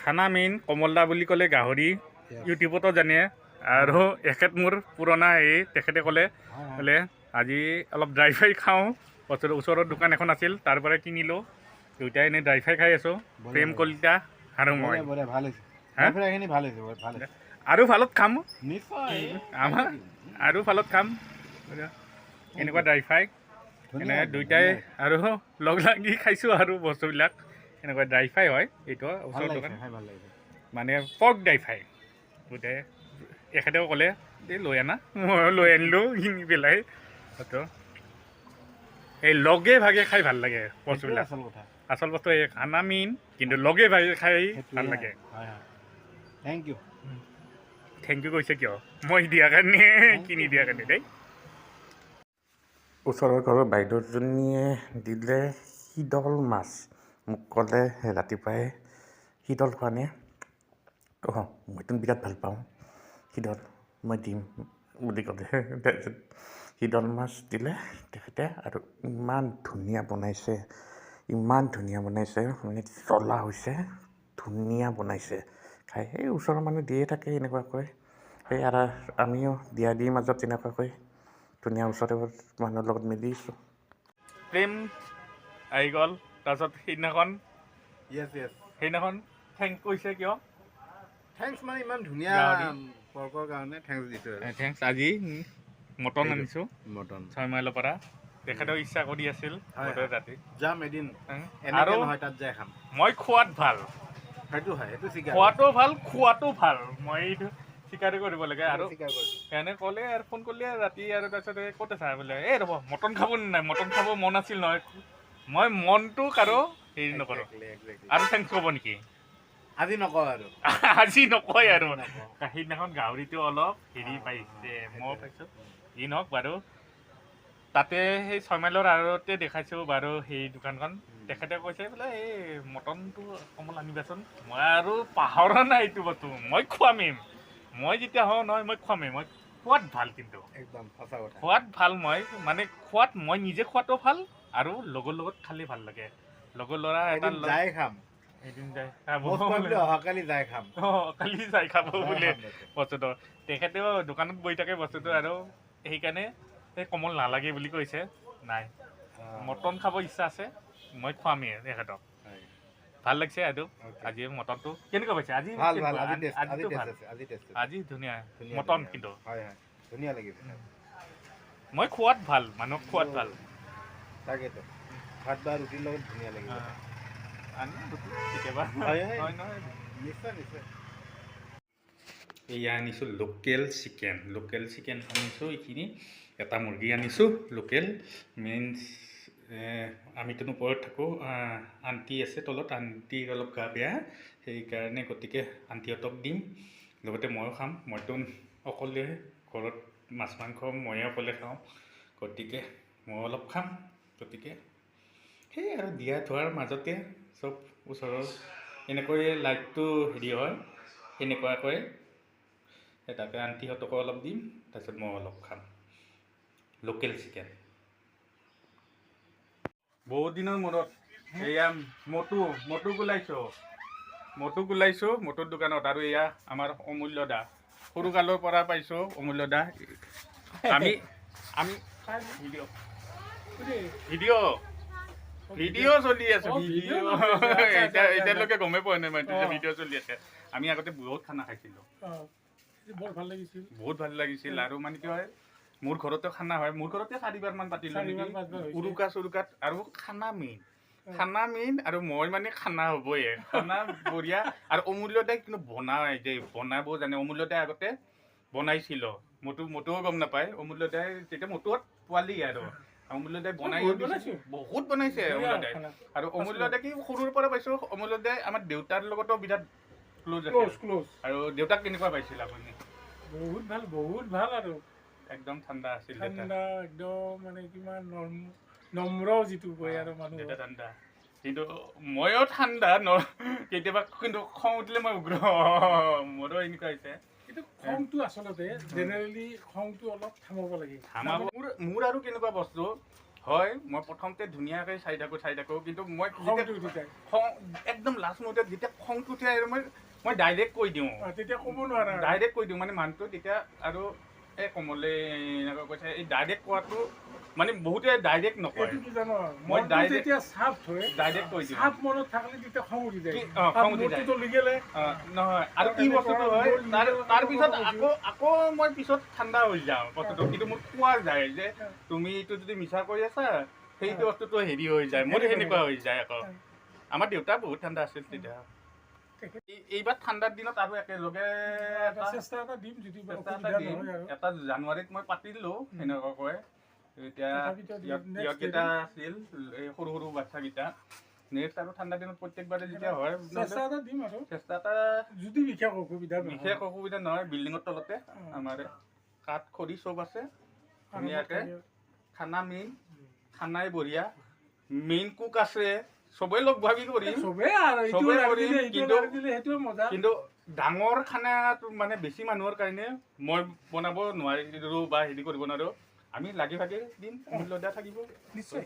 খানা মেইন কমলদা বুলি ক'লে গাহৰি ইউটিউবতো জানে। আৰু এখেত মোৰ পুৰণা এই তেখেতে ক'লে বোলে আজি অলপ ড্ৰাই ফ্ৰাই খাওঁ। ওচৰত ওচৰত দোকান এখন আছিল তাৰ পৰাই কিনিলোঁ। দুয়োটাই এনেই ড্ৰাই ফ্ৰাই খাই আছোঁ। প্ৰেম কলিতা আৰু মই। আৰু ভালত খাম। আমাৰ আৰু ভালত খাম। এনেকুৱা ড্ৰাই ফ্ৰাই এনে দুইটাই আৰু লগ লাগি খাইছোঁ আৰু বস্তুবিলাক। এনেকুৱা ড্ৰাই ফ্ৰাই হয় এইটো ওচৰৰ দোকান। মানে পৰ্ক ড্ৰাই ফ্ৰাই গোটেই এখেতেও ক'লে এই লৈ আনা। ময়ো লৈ আনিলোঁ কিনি পেলাই। সেইটো এই লগে ভাগে খাই ভালো লাগে বস্তুবিলাক। আচল কথা। আচল বস্তু এই খানা মেইন কিন্তু লগে ভাগে খাই ভালো লাগে। হয় হয়। থেংক ইউ থেংক ইউ কৈছে কিয়? মই দিয়াৰ কাৰণে কিনি দিয়াৰ কাৰণে দেই। ওচৰৰ ঘৰৰ বাইদেউজনীয়ে দিলে শীতল মাছ। মোক ক'লে ৰাতিপুৱাই শীতল খোৱানে অঁ মইতো বিৰাট ভাল পাওঁ। শীতল মই দিম বুলি ক'লে। শীতল মাছ দিলে তেখেতে আৰু ইমান ধুনীয়া বনাইছে। ইমান ধুনীয়া বনাইছে মানে জ্বলা হৈছে ধুনীয়া বনাইছে। খাই সেই ওচৰৰ মানুহ দিয়ে থাকে এনেকুৱাকৈ। সেই আৰু আমিও দিয়া দিৰ মাজত তেনেকুৱাকৈ ধুনীয়া ওচৰতে মানুহৰ লগত মিলিছোঁ। প্ৰেম আহি গ'ল। তাৰপিছত সেইদিনাখন য়েছ য়েছ সেইদিনাখন থেংক কৈছে কিয়? থেংকছ মানে ইমান ধুনীয়া। পৰ্কৰ কাৰণে থেংকছ দিছোঁ। থেংকছ আজি মটন। আনিছোঁ। মটন। ছয় মাইলৰ পৰা। তেখেতেও ইচ্ছা কৰি আছিল ৰাতি যাম এদিন। আৰু তাত যাই খাম। মই খোৱাত ভাল। সেইটো হয় সেইটো স্বীকাৰ খোৱাটো ভাল খোৱাটো ভাল। মই স্বীকাৰে কৰিব লাগে। আৰু এনে ক'লে আৰু ফোন কৰিলে ৰাতি আৰু তাৰপিছত ক'ত আছা? বোলে এই ৰ'ব মটন খাব নাই? মটন খাব মন আছিল নহয়। মই মনটো কাৰো হেৰি নকৰোঁ. আৰু থেংকছ ক'ব নেকি? আজি নকওঁ আৰু। আজি নকয় আৰু। সেইদিনাখন গাহৰিটো অলপ হেৰি পাইছে মই পাইছোঁ। যি নহওক বাৰু তাতে সেই ছয় মাইলৰ আৰতে দেখাইছোঁ বাৰু সেই দোকানখন। তেখেতে কৈছে বোলে এই মটনটো অকণমান আনিবাচোন। মই আৰু পাহৰা নাই এইটো বস্তু। মই খুৱামেই। মই যেতিয়া হওঁ নহয় মই খুৱামেই। মই খোৱাত ভাল কিন্তু। একদম সঁচা কথা। খোৱাত ভাল মই। মানে খোৱাত মই নিজে খোৱাটো ভাল আৰু লগৰ লগত খালে ভাল লাগে। লগৰ ল'ৰা এটা এদিন যাই খাম। এদিন খাব অহাকালি যাই খাম। অঁ কালি যাই খাব বোলে। বস্তুটো। তেখেতেও দোকানত বহি থাকে বস্তুটো আৰু সেইকাৰণে সেই কমল নালাগে বুলি কৈছে। নাই। মটন খাব ইচ্ছা আছে মই খুৱামেই তেখেতক। ভাল লাগিছে আৰু. আজি মটনটো। কেনেকুৱা পাইছে? আজি ভাল কেনেকুৱা? ভাল আজি ধুনীয়া মটন। কিন্তু। হয় হয়। ধুনীয়া লাগিছে। মই খোৱাত ভাল মানুহক খোৱাত ভাল। তাকেতো। ভাত বা ৰুটিৰ লগত ধুনীয়া লাগিব। আহ, আনো দুটো কেতিয়াবা। হয়, হয়। হয় নহয়। নিশ্চয় নিশ্চয়। এয়া আনিছোঁ লোকেল চিকেন। লোকেল চিকেন আনিছোঁ এইখিনি। এটা মুৰ্গী আনিছোঁ লোকেল। মিনছ আমিতো ওপৰত থাকোঁ। আণ্টি আছে তলত আণ্টিৰ অলপ গা বেয়া। সেইকাৰণে গতিকে আণ্টিহঁতক দিম। লগতে ময়ো খাম। মইতো অকলে ঘৰত মাছ মাংস ময়ে অকলে খাওঁ। গতিকে মই অলপ খাম। গতিকে সেই আৰু দিয়া থোৱাৰ মাজতে চব ওচৰৰ এনেকৈ লাইটটো হেৰি হয় সেনেকুৱাকৈ তাকে আণ্টিহঁতকো অলপ দিম তাৰপিছত মই অলপ খাম। Local chicken. বহুত দিনৰ মূৰত এয়া মটু মটু গোলাইছোঁ। মটু গোলাইছোঁ মটুৰ দোকানত আৰু এয়া আমাৰ অমূল্য দা। সৰু কালৰ পৰা পাইছোঁ অমূল্য দা। আমি আমি ভিডিঅ' ভিডিঅ' ভিডিঅ' চলি আছে ভিডিঅ' এতিয়া এতিয়ালৈকে গমেই পোৱা নাই অ। ভিডিঅ' চলি আছে। আমি আগতে বহুত খানা খাইছিলোঁ। অঁ, বৰ ভাল লাগিছিল। বহুত ভাল লাগিছিল আৰু মানে কি হয় মোৰ ঘৰতে খানা হয়। মোৰ ঘৰতে চাৰিবাৰ মান পাতিলো। উৰুকা চুৰুকাত আৰু খানা মেইন খানা মেইন আৰু মই মানে খানা হ'বই। খানা বঢ়িয়া আৰু অমূল্য দাই কিন্তু বনাই যে বনাব জানে। অমূল্য দাই আগতে বনাইছিল। মটু মটুও গম নাপায়। অমূল্য দাই তেতিয়া মটুত পোৱালি আৰু। অমূল্য দাই বনাই বহুত বনাইছে। বহুত বনাইছে অমূল্য দাই খানা। আৰু অমূল্যদাই কি সৰুৰ পৰা পাইছো? অমূল্যদাই আমাৰ দেউতাৰ লগতো বিৰাট ক্ল'জ ক্ল'জ আছে ক্ল'জ আৰু দেউতাক কেনেকুৱা পাইছিল আপুনি? বহুত ভালো বহুত ভালো আৰু। একদম ঠাণ্ডা আছিল ঠাণ্ডা একদম মানে কিমান নম্ৰ যিটো কয় আৰু মানুহ ঠাণ্ডা। কিন্তু ময়ো ঠাণ্ডা কেতিয়াবা কিন্তু খং উঠিলে মই উগ্ৰ। মোৰো এনেকুৱা হৈছে। খংটো আচলতে জেনেৰেলি খংটো অলপ থামাব লাগে। আমাৰ মোৰ মোৰ আৰু কেনেকুৱা বস্তু হয় মই প্ৰথমতে ধুনীয়াকৈ চাই থাকোঁ চাই থাকোঁ কিন্তু মই খংটো যেতিয়া উঠি যায়। খং একদম লাষ্ট মুহূৰ্তত যেতিয়া খংটো উঠে আৰু মই মই ডাইৰেক্ট কৈ দিওঁ। তেতিয়া ক'ব নোৱাৰা। ডাইৰেক্ট কৈ দিওঁ মানে মানুহটো তেতিয়া আৰু এই কমলে এনেকৈ কৈছে এই ডাইৰেক্ট কোৱাটো মানে বহুতে ডাইৰেক্ট নকয়। এইটো জানো? মই যেতিয়া চাপ ডাইৰেক্ট কৈ দিওঁ চাপ মনত থাকিলে তেতিয়া খং উঠি যায়। কি- অ, খং উঠি যায়। মোৰটোতো লিগেলে। অ, নহয় আৰু কি বস্তুটো হয় তাৰ তাৰপিছত আকৌ আকৌ মই পিছত ঠাণ্ডা হৈ যাওঁ বস্তুটো কিন্তু মোক কোৱা যায় যে তুমি এইটো যদি মিছা কৰি আছা সেইটো বস্তুটো হেৰি হৈ যায় মোৰ সেনেকুৱা হৈ যায় আকৌ। আমাৰ দেউতা বহুত ঠাণ্ডা আছিল তেতিয়া। এইবাৰ ঠাণ্ডাৰ দিনত আৰু একেলগে এটা জানুৱাৰীত মই পাতিলোঁ সেনেকুৱাকৈ। এতিয়া আছিল এই সৰু সৰু বাচ্চাকেইটা নেক্সট আৰু ঠাণ্ডা দিনত প্ৰত্যেকবাৰে যেতিয়া হয় চেষ্টা এটা দিম আৰু। চেষ্টা এটা যদি বিশেষ অসুবিধা বিশেষ অসুবিধা নহয় বিল্ডিঙৰ তলতে। আমাৰ কাঠ খৰি চব আছে। ধুনীয়াকে খানা মেইন খানাই বঢ়িয়া। মেইন কুক আছে। চবেই লগ ভাগি কৰিম চবেই আৰু চবেই কিন্তু ডাঙৰ খানাটো মানে বেছি মানুহৰ কাৰণে মই বনাব নোৱাৰিলোঁ বা হেৰি কৰিব নোৱাৰোঁ। আমি লাগি ভাগি দিম মূল্য দিয়া থাকিব। নিশ্চয়।